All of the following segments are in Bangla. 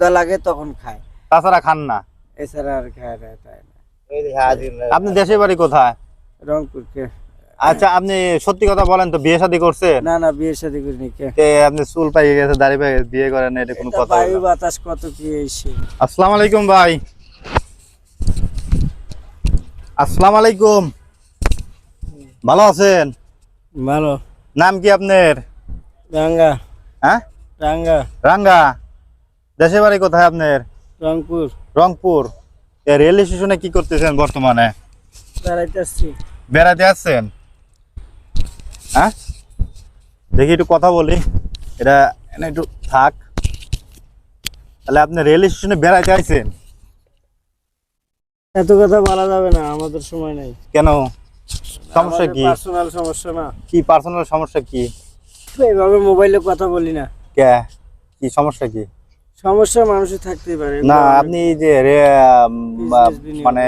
ক্ষুধা লাগে তখন খায়। তাছাড়া খান না। এছাড়া আর খায় না তাই না। আপনি দেশের বাড়ি কোথায়? রংপুরকে। আচ্ছা আপনি সত্যি কথা বলেন তো বিয়ে শাদী করছে না না বিয়ে শাদী করিনি আপনি চুল পাইয়ে গেছে দাড়ি পাইয়ে বিয়ে করেন এটা কোনো কথা বায়ু বাতাস কত কি এসে আসসালামু আলাইকুম ভাই। আসসালামু আলাইকুম। ভালো আছেন? ভালো। নাম কি আপনার? রাঙ্গা। হ্যাঁ? রাঙ্গা। রাঙ্গা। দেশের বাড়ি কোথায় আপনার? রংপুর। রংপুর। রেল স্টেশনে কি করতেছেন বর্তমানে? বেড়াইতে আসছি। বেড়াতে আসছেন? হ্যাঁ? দেখি একটু কথা বলি। এটা একটু থাক। তাহলে আপনি রেল স্টেশনে বেড়াতে আইছেন? এত কথা বলা যাবে না আমাদের সময় নাই। কেন? সমস্যা কি? পার্সোনাল সমস্যা না। কি পার্সোনাল সমস্যা কি? এইভাবে মোবাইলে কথা বলি না। কে? কি সমস্যা কি? সমস্যা মানুষের থাকতেই পারে। না আপনি যে মানে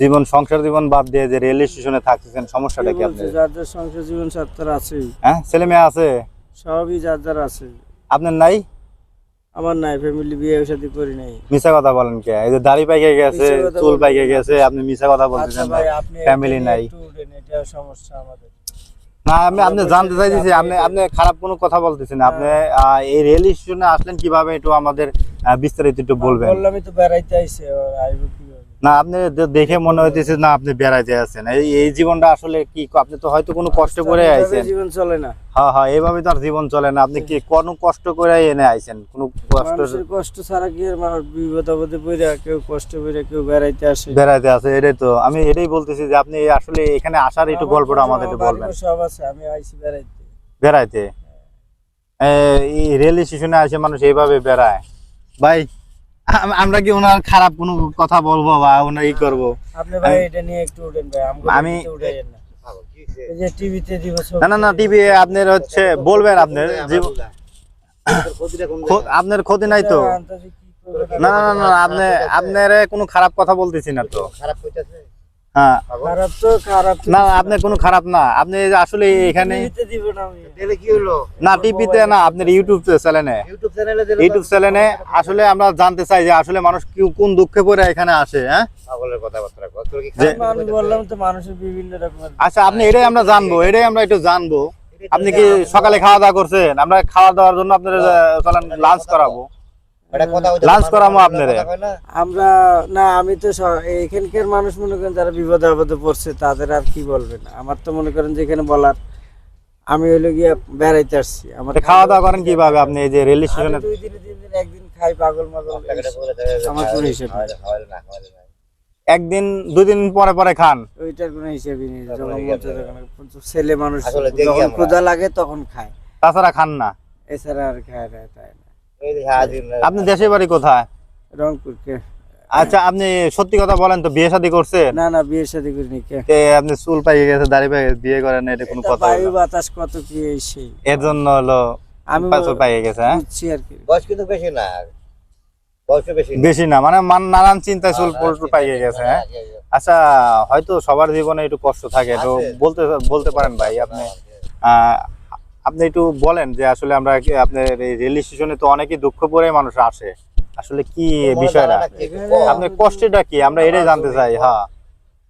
জীবন সংসার জীবন বাদ দিয়ে যে রেল স্টেশনে থাকতেছেন সমস্যাটা কি? আপনার? যার যার সংসার জীবন সাত্তার আছেই। হ্যাঁ ছেলে মেয়ে আছে? সবই যার যার আছে। আপনার নাই? আমার নাই ফ্যামিলি বিয়ে শাদী করি নাই। মিছা কথা বলেন কে? এই যে দাড়ি পাইকে গেছে চুল পাইকে গেছে। আপনি মিছা কথা আচ্ছা বলতেছেন ভাই ফ্যামিলি নাই। এটা সমস্যা আমাদের। না, আমি আপনি জানতে চাইছি আপনি, আপনি- খারাপ কোনো কথা বলতেছেন। আপনি এই রেল স্টেশনে আসলেন কীভাবে একটু আমাদের বিস্তারিত একটু বলবেন বললামই তো বেড়াইতে আইছে আইব না আপনি দেখে মনে হইতেছে না আপনি বেড়াইতে আছেন। এই এই জীবনটা আসলে কি আপনি তো হয়তো কোনো কষ্ট করে আইছেন। জীবন চলে না। হ্যাঁ হ্যাঁ এইভাবে তো আর জীবন চলে না। আপনি কি কোন কষ্ট করে এনে আইছেন? কোনো কষ্ট কষ্ট ছাড়া কি আর বিপদ আপদে পড়ে কেউ কষ্ট করে কেউ বেড়াইতে আসে? বেড়াইতে আছে এটাই তো। আমি এটাই বলতেছি যে আপনি আসলে এখানে আসার একটু গল্পটা আমাদের আমার বলবেন। সব আছে আমি আইছি বেড়াইতে। বেড়াইতে? এ, এই রেল স্টেশনে আসে মানুষ এইভাবে বেড়ায়। ভাই আম- আমরা কি ওনার খারাপ কোনো কথা বলব বা ওনার ই করব? আপনি ভাই এটা নিয়ে একটু উঠেন ভাই আমি- না। এই যে টিভিতে দিব না না না টিভি আপনার হচ্ছে বলবেন আপনার আপনার ক্ষতি নাই তো। না না না আপনি আপনার কোনো খারাপ কথা বলতেছি না তো। হ্যাঁ। খারাপ তো খারাপ না আপনার কোনো খারাপ না। আপনি আসলে এখানে না টিভিতে না আপনার ইউটিউব চ্যানেলে ইউটিউব চ্যানেলে আসলে আমরা জানতে চাই যে আসলে মানুষ কি কোন দুঃখে পড়ে এখানে আসে হ্যাঁ? যে- আমি বললাম তো মানুষের বিভিন্ন রকমের আচ্ছা আপনি এটাই আমরা জানব এটাই আমরা একটু জানব। আপনি কি সকালে খাওয়া দাওয়া করছেন? আমরা খাওয়া দাওয়ার জন্য আপনার চলেন লাঞ্চ করাবো। লাঞ্চ করাবো আপনারে? আমরা না আমি তো এখানকার মানুষ মনে করেন যারা বিপদে আপদে পড়ছে তাদের আর কি বলবেন? আমার তো মনে করেন যে এখানে বলার আমি হইল গিয়ে বেড়াইতে আসছি। আমার খাওয়া দাওয়া করেন কীভাবে আপনি? এই যে রেল স্টেশনে দুই দিনে তিন দিন একদিন খাই পাগল মাগল আমার কোনো হিসেব একদিন দুদিন পরে পরে খান? ওইটার কোনো হিসেবই নেই যখন ছেলে মানুষ যখন ক্ষুধা লাগে তখন খায়। তাছাড়া খান না? এছাড়া আর খায় না তাই আপনি দেশের বাড়ি কোথায়? রংপুরকে আচ্ছা আপনি সত্যি কথা বলেন তো বিয়ে শাদী করছে না না বিয়ে শাদী করিনি আপনি চুল পাইয়ে গেছে দাড়ি পাইয়ে বিয়ে করেন এটা কোনো কথা বায়ু? বাতাস কত কি এই সেই। এর জন্য হলো আমি চুল পাইয়ে গেছে হ্যাঁ? বুঝছি আর কি। বয়স কিন্তু বেশি না বেশি না। মানে নানান চিন্তায় চুল পুল পাইয়ে গেছে হ্যাঁ? আচ্ছা হয়তো সবার জীবনে একটু কষ্ট থাকে তো বলতে বলতে পারেন ভাই আপনি আহ, আপনি একটু বলেন যে আসলে আমরা আপনার এই রেল স্টেশনে তো অনেকই দুঃখ পরে মানুষ আসে। আসলে কি বিষয়টা? আপনার কষ্টটা কি? আমরা এটাই জানতে চাই হ্যাঁ।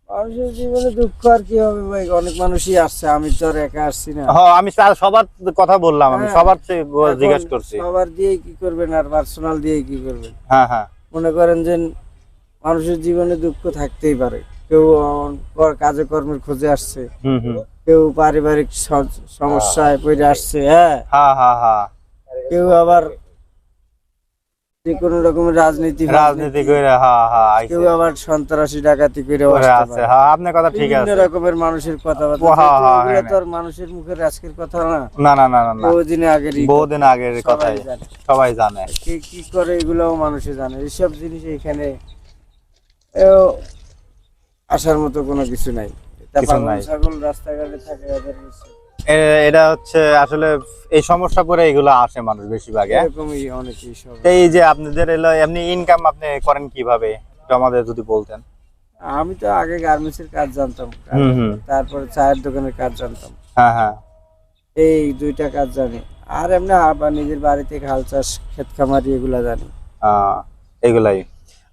মানুষের জীবনে দুঃখ আর কি হবে ভাই? অনেক মানুষই আসছে আমি তো আর একা আসছি না। হ্যাঁ আমি সবার কথা বললাম আমি হ্যাঁ। সবার জিজ্ঞেস করছি। সবার দিয়ে কি করবেন আর পার্সোনাল দিয়ে কি করবেন? হ্যাঁ হ্যাঁ। মনে করেন যে মানুষের জীবনে দুঃখ থাকতেই পারে। কেউ আহ, কর- কাজে খোঁজে আসছে। কেউ পারিবারিক সমস্যায় পড়ে আসছে হ্যাঁ। হ্যাঁ হ্যাঁ হ্যাঁ কেউ আবার যে কোনো রকমের রাজনীতি রাজনীতি করে হ্যাঁ হ্যাঁ কেউ আবার সন্ত্রাসী ডাকাতি করে আছে হ্যাঁ আপনার কথা ঠিক বিভিন্ন আছে। রকমের মানুষের কথাবার্তা। হ্যাঁ, হ্যাঁ, এগুলো হ্যাঁ, তো আর মানুষের মুখের আজকের কথা না। না না না না বহুদিন আগের বহুদিন আগের কথাই। সবাই জানে। কে কি করে এগুলোও মানুষে জানে। এইসব জিনিস এখানে আসার মতো কোনো কিছু নাই। কিছু নাই। ছাগল রাস্তাঘাটে থাকে এদের কিছু। এটা হচ্ছে আসলে এই সমস্যা পরে এগুলো আসে মানুষ বেশিরভাগ হ্যাঁ? এই যে আপনাদের এলো এমনি ইনকাম আপনি করেন কীভাবে? একটু আমাদের যদি বলতেন। আমি তো আগে গার্মেন্টসের কাজ জানতাম। তারপরে চায়ের দোকানের কাজ জানতাম। হ্যাঁ হ্যাঁ। এই দুইটা কাজ জানি। আর এমনি আবার নিজের বাড়িতে হাল চাষ ক্ষেত খামারি এগুলা জানি। এগুলাই।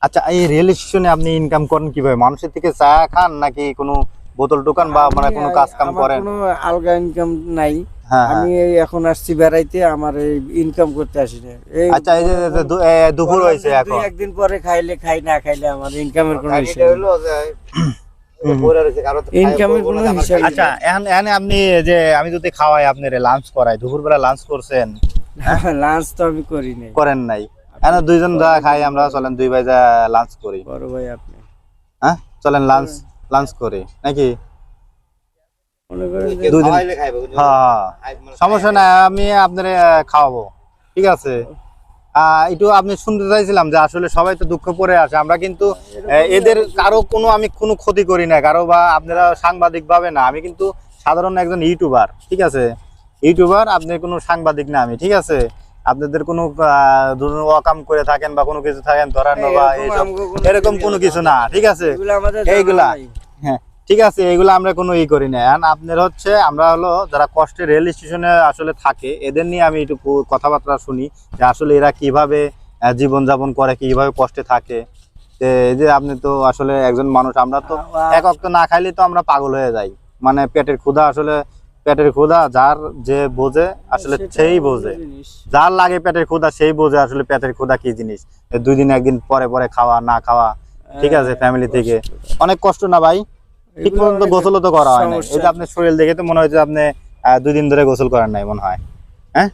আচ্ছা এই রেল স্টেশনে আপনি ইনকাম করেন কীভাবে? মানুষের থেকে চা খান নাকি কোনো বোতল টোকান বা মানে কোনো কাজ কাম করেন? কোনো আলগা ইনকাম নাই। হ্যাঁ হ্যাঁ। আমি এই এখন আসছি বেড়াইতে আমার এই ইনকাম করতে আসি না। এই আচ্ছা এই যে যে দু- এ, দুপুর হয়েছে দুই এখন। একদিন পরে খাইলে খাই না খাইলে আমার ইনকামের কোনো হিসাব নেই। ইনকামের কোনো হিসাব আচ্ছা এখন এখন আপনি যে আমি যদি খাওয়াই আপনার লাঞ্চ করাই দুপুরবেলা লাঞ্চ করছেন? লাঞ্চ তো আমি করি নাই। করেন নাই। এখন দুইজন যা খাই আমরা চলেন দুই ভাই যা লাঞ্চ করি। বড় ভাই আপনি। হ্যাঁ? চলেন লাঞ্চ লাঞ্চ করি। নাকি? মনে? হ্যাঁ মানে সমস্যা নাই আমি আপনার খাওয়াবো। ঠিক আছে? একটু আপনি শুনতে চাইছিলাম যে আসলে সবাই তো দুঃখ পরে আসে। আমরা কিন্তু এদের কারও কোনো আমি কোনো ক্ষতি করি না। কারও বা আপনারা সাংবাদিক ভাবে না। আমি কিন্তু সাধারণ একজন ইউটিউবার ঠিক আছে? ইউটিউবার আপনি কোনো সাংবাদিক না আমি ঠিক আছে? আপনাদের কোনো ধরুন অকাম করে থাকেন বা কোনো কিছু থাকেন ধরানো বা এরকম এইসব কোনো এরকম কোনো কিছু না ঠিক আছে? এইগুলা হ্যাঁ ঠিক আছে এগুলো আমরা কোনো ই করি না। আপনার হচ্ছে আমরা হলো যারা কষ্টে রেল স্টেশনে আসলে থাকে এদের নিয়ে আমি একটু কথাবার্তা শুনি যে আসলে এরা কীভাবে জীবন যাপন করে কীভাবে কষ্টে থাকে। এই যে আপনি তো আসলে একজন মানুষ আমরা তো এক অক্ত না খাইলে তো আমরা পাগল হয়ে যাই। মানে পেটের ক্ষুধা আসলে পেটের ক্ষুধা যার যে বোঝে আসলে সেই বোঝে। যার লাগে পেটের ক্ষুধা সেই বোঝে আসলে পেটের ক্ষুধা কি জিনিস। দুই দিন একদিন পরে পরে খাওয়া না খাওয়া ঠিক আছে ফ্যামিলি থেকে। অনেক কষ্ট না ভাই? ঠিক মতো গোসলও তো করা হয় না। এই যে আপনার শরীর দেখে তো মনে হয় যে আপনি দুই দিন ধরে গোসল করেন নাই মনে হয়। হ্যাঁ?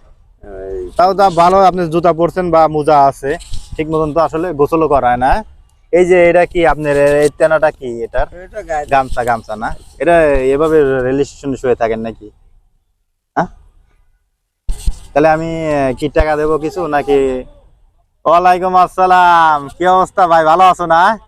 তাও তা ভালো আপনি জুতা পরছেন বা মোজা আছে ঠিক মতন তো আসলে গোসলও করা হয় না। এই যে এটা কি আপনার এই তেনাটা কি এটার? এটা গামছা গামছা না? এটা এভাবে রেল স্টেশনে শুয়ে থাকেন নাকি? হ্যাঁ? তাহলে আমি কি টাকা দেবো কিছু নাকি? ওয়ালাইকুম আসসালাম। কি অবস্থা ভাই ভালো আছো না?